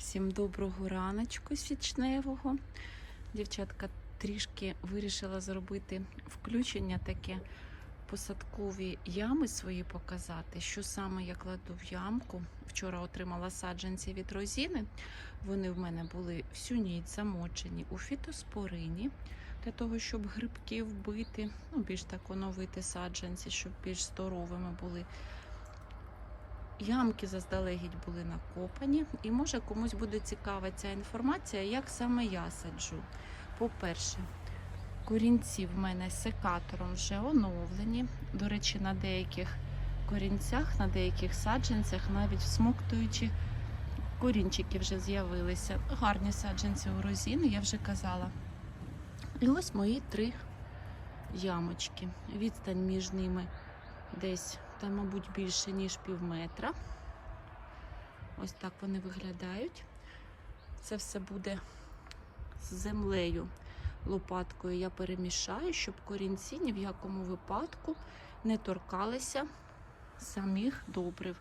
Всім доброго раночку січневого. Дівчатка трішки вирішила зробити включення таке посадкові ями свої показати. Що саме я кладу в ямку. Вчора отримала саджанці від розіни. Вони в мене були всю ніч замочені у фітоспорині для того, щоб грибки вбити, ну більш так оновити саджанці, щоб більш здоровими були. Ямки заздалегідь були накопані, і може комусь буде цікава ця інформація, як саме я саджу. По-перше, корінці в мене секатором вже оновлені. До речі, на деяких корінцях, на деяких саджанцях, навіть всмоктуючи, корінчики вже з'явилися. Гарні саджанці у розіни, я вже казала. І ось мої три ямочки. Відстань між ними десь та, мабуть, більше, ніж пів метра. Ось так вони виглядають. Це все буде з землею. Лопаткою я перемішаю, щоб корінці ні в якому випадку не торкалися самих добрив.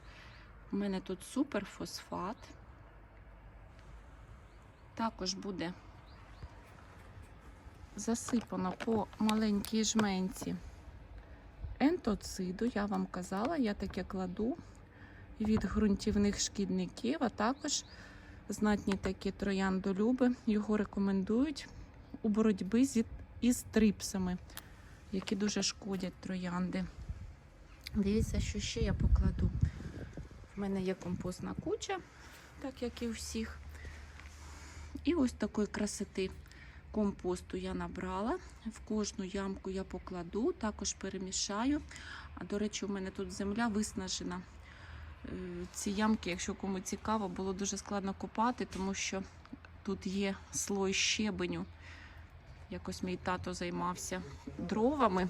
У мене тут суперфосфат. Також буде засипано по маленькій жменці ентоциду, я вам казала, я таке кладу від ґрунтівних шкідників, а також знатні такі трояндолюби його рекомендують у боротьбі зі, із трипсами, які дуже шкодять троянди. Дивіться, що ще я покладу. В мене є компостна куча, так як і у всіх. І ось такої красоти компосту я набрала. В кожну ямку я покладу, також перемішаю. А до речі, у мене тут земля виснажена. Е, Ці ямки, якщо кому цікаво, було дуже складно копати, тому що тут є слой щебеню. Якось мій тато займався дровами.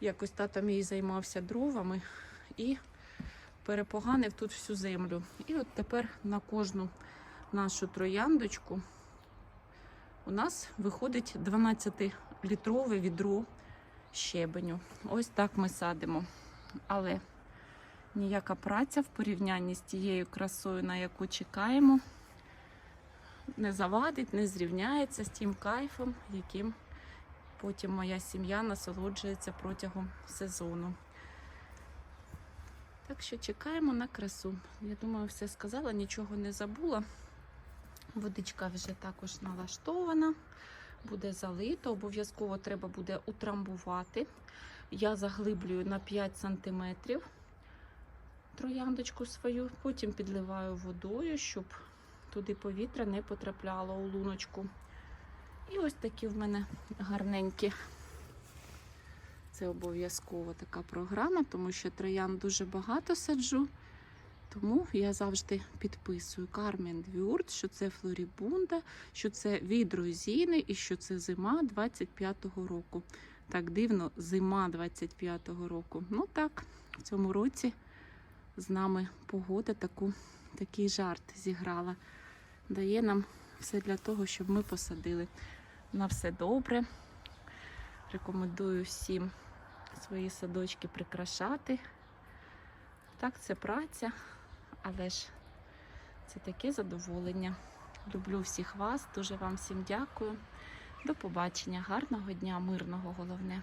Якось тато мій займався дровами і перепоганив тут всю землю. І от тепер на кожну нашу трояндочку у нас виходить 12-літрове відро щебеню. Ось так ми садимо. Але ніяка праця в порівнянні з тією красою, на яку чекаємо, не завадить, не зрівняється з тим кайфом, яким потім моя сім'я насолоджується протягом сезону. Так що чекаємо на красу. Я думаю, все сказала, нічого не забула. Водичка вже також налаштована, буде залита. Обов'язково треба буде утрамбувати. Я заглиблюю на 5 см трояндочку свою, потім підливаю водою, щоб туди повітря не потрапляло у луночку. І ось такі в мене гарненькі. Це обов'язково така програма, тому що троян дуже багато саджу. Тому я завжди підписую Кармен Двюрт, що це Флорібунда, що це відрозіни і що це зима 25-го року. Так дивно, зима 25-го року. Ну так, в цьому році з нами погода таку, такий жарт зіграла. Дає нам все для того, щоб ми посадили. На все добре. Рекомендую всім свої садочки прикрашати. Так, це праця, але ж це таке задоволення. Люблю всіх вас, дуже вам всім дякую. До побачення, гарного дня, мирного головне.